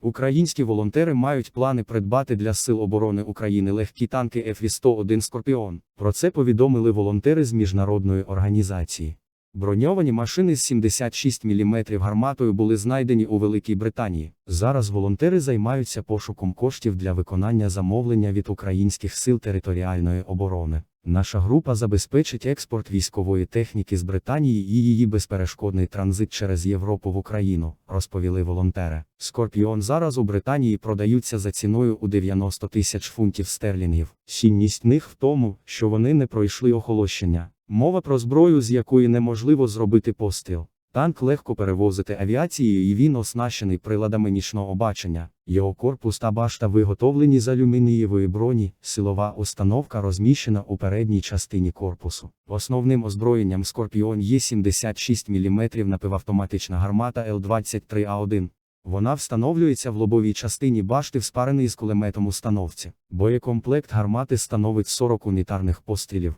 Українські волонтери мають плани придбати для Сил оборони України легкі танки f 101 Скорпіон. Про це повідомили волонтери з міжнародної організації. Броньовані машини з 76 мм гарматою були знайдені у Великій Британії. Зараз волонтери займаються пошуком коштів для виконання замовлення від українських сил територіальної оборони. Наша група забезпечить експорт військової техніки з Британії і її безперешкодний транзит через Європу в Україну, розповіли волонтери. Скорпіон зараз у Британії продаються за ціною у 90 тисяч фунтів стерлінгів. Цінність них в тому, що вони не пройшли охолощення. Мова про зброю, з якої неможливо зробити постріл. Танк легко перевозити авіацією і він оснащений приладами нічного бачення. Його корпус та башта виготовлені з алюмінієвої броні, силова установка розміщена у передній частині корпусу. Основним озброєнням Скорпіон є 76 мм напівавтоматична гармата Л-23А1. Вона встановлюється в лобовій частині башти вспарений з кулеметом установці. Боєкомплект гармати становить 40 унітарних пострілів.